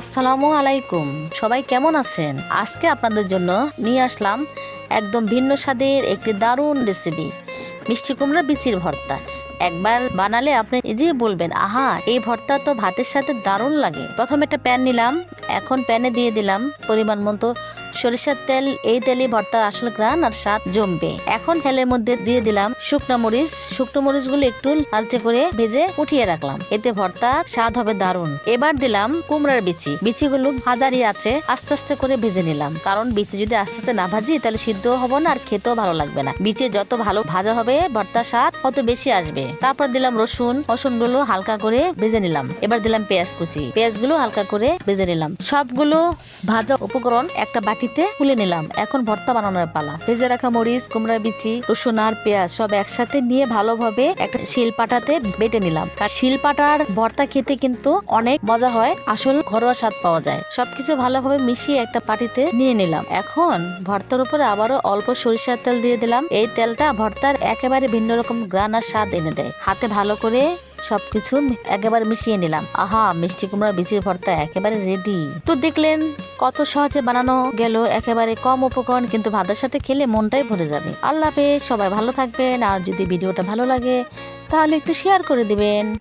আসসালামু আলাইকুম। সবাই কেমন আছেন? আজকে আপনাদের জন্য নিয়ে আসলাম একদম ভিন্ন স্বাদের একটি দারুণ রেসিপি মিষ্টি কুমড়া বিচির ভর্তা। একবার বানালে আপনি নিজেই বলবেন, আহা, এই ভর্তা তো ভাতের সাথে দারুণ লাগে। প্রথমে একটা প্যান নিলাম। এখন প্যানে দিয়ে দিলাম পরিমাণ মতো সরিষার তেল, এই তেলে ভর্তার আসল গ্রান আর স্বাদ জমবে। এখন তেলের মধ্যে দিয়ে দিলাম শুকনো মরিচ। শুকনো মরিচগুলো একটু লালচে করে ভেজে উঠিয়ে রাখলাম। এতে ভর্তার স্বাদ হবে দারুণ। এবার দিলাম কুমড়ার বিচি। বিচিগুলো ভাজারই আছে। আস্তে আস্তে করে ভেজে নিলাম। কারণ বিচি যদি আস্তে আস্তে না ভাজি, তাহলে সিদ্ধও হব না আর খেতেও ভালো লাগবে না। বিচি যত ভালো ভাজা হবে, ভর্তার স্বাদ তত বেশি আসবে। তারপর দিলাম রসুন। রসুনগুলো হালকা করে ভেজে নিলাম। এবার দিলাম পেঁয়াজ কুচি। পেঁয়াজগুলো হালকা করে ভেজে নিলাম। সবগুলো ভাজা উপকরণ একটা বাটিতে তুলে নিলাম। এখন ভর্তা বানানোর পালা। ভেজে রাখা মরিচ, কুমড়া, বিচি, রসুন আর পেঁয়াজ সব একসাথে নিয়ে ভালোভাবে একটা শিল পাটাতে বেটে নিলাম। আর শিল পাটার ভর্তা খেতে কিন্তু অনেক মজা হয়, আসল ঘরোয়া স্বাদ পাওয়া যায়। সবকিছু ভালোভাবে মিশিয়ে একটা পাটিতে নিয়ে নিলাম। এখন ভর্তার উপরে আবারও অল্প সরিষার তেল দিয়ে দিলাম। এই তেলটা ভর্তার একেবারে ভিন্ন রকম গ্রান আর স্বাদ এনে দেয়। হাতে ভালো করে সবকিছু কিছু একেবারে মিশিয়ে নিলাম। আহা, মিষ্টি কুমড়া বিচির ভর্তা একেবারে রেডি তো দেখলেন, কত সহজে বানানো গেল, একেবারে কম উপকরণ, কিন্তু ভাতের সাথে খেলে মনটাই ভরে যাবে। আল্লাহ সবাই ভালো থাকবেন, আর যদি ভিডিওটা ভালো লাগে, তাহলে একটু শেয়ার করে দিবেন।